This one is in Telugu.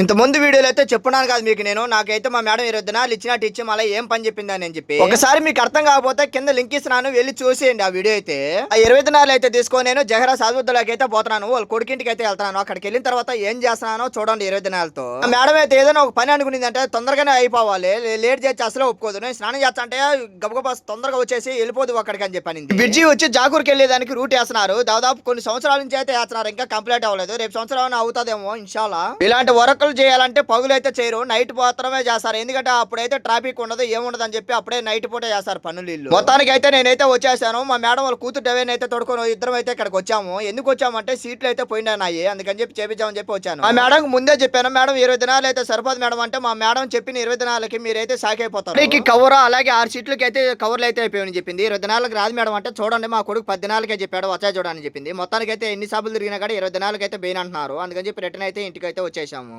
ఇంత ముందు వీడియోలో అయితే చెప్పున్నాను కాదు మీకు నేను. నాకైతే మా మేడం ఇరవై దినాలు ఇచ్చినట్టు ఇచ్చి మళ్ళీ ఏం పని చెప్పిందని నేను చెప్పి. ఒకసారి మీకు అర్థం కాకపోతే కింద లింక్ ఇస్తున్నాను వెళ్ళి చూసేయండి ఆ వీడియో అయితే. ఆ ఇరవై దినాలు అయితే తీసుకొని నేను జహరా సాధువులకి అయితే పోతున్నాను. వాళ్ళ కొడుకింటికి అయితే వెళ్తున్నాను. అక్కడికి వెళ్ళిన తర్వాత ఏం చేస్తున్నానో చూడండి ఇరవై దినాలతో. ఆ మేడం అయితే ఏదైనా ఒక పని అనుకునింది అంటే తొందరగానే అయిపోవాలి. లేట్ చేసి అసలు ఒప్పుకోదు. నేను స్నానం చేస్తా అంటే గబగబా తొందరగా వచ్చేసి వెళ్ళిపోదు అక్కడికి అని చెప్పాను. బ్రిడ్జి వచ్చి జాగూర్కి వెళ్ళేదానికి రూట్ వేస్తున్నారు. దాదాపు కొన్ని సంవత్సరాల నుంచి అయితే వేస్తున్నారు. ఇంకా కంప్లీట్ అవ్వలేదు. రేపు సంవత్సరం అవుతుందేమో ఇన్షాల్లా. ఇలాంటి వర్కులు చేయాలంటే పగులు అయితే చేయరు. నైట్ మాత్రమే చేస్తారు. ఎందుకంటే అప్పుడైతే ట్రాఫిక్ ఉండదు ఏముండదు అని చెప్పి అప్పుడే నైట్ పూట చేస్తారు పనులు ఇల్లు మొత్తానికి అయితే నేనైతే వచ్చేసాను. మా మేడం వాళ్ళ కూతురు డెవెన్ అయితే తొడుకొని ఇద్దరం అయితే ఇక్కడికి వచ్చాము. ఎందుకు వచ్చామంటే సీట్లు అయితే పోయినాయి అందుకని చెప్పి చేపించామని చెప్పి వచ్చాను. మా మేడం ముందే చెప్పాను. మేడం ఇరవై దినాలు అయితే సరిపోదు మేడం అంటే మా మేడం చెప్పిన ఇరవై దినాలకి మీరైతే షాక్ అయిపోతారు. మీకు కవర్ అలాగే ఆరు సీట్లకి అయితే కవర్లు అయితే అయిపోయాయని చెప్పింది. ఇరవై దినాలకు రాదు మేడం అంటే చూడండి మా కొడుకు పది దినాలకే చెప్పాడు వచ్చా చూడని చెప్పింది. మొత్తానికి అయితే ఎన్ని సార్లు తిరిగినా కూడా ఇరవై దినాలకైతే అయితే బెయిన్ అంటున్నారు అందుకని చెప్పి రిటర్న్ అయితే ఇంటికి అయితే వచ్చేసాము.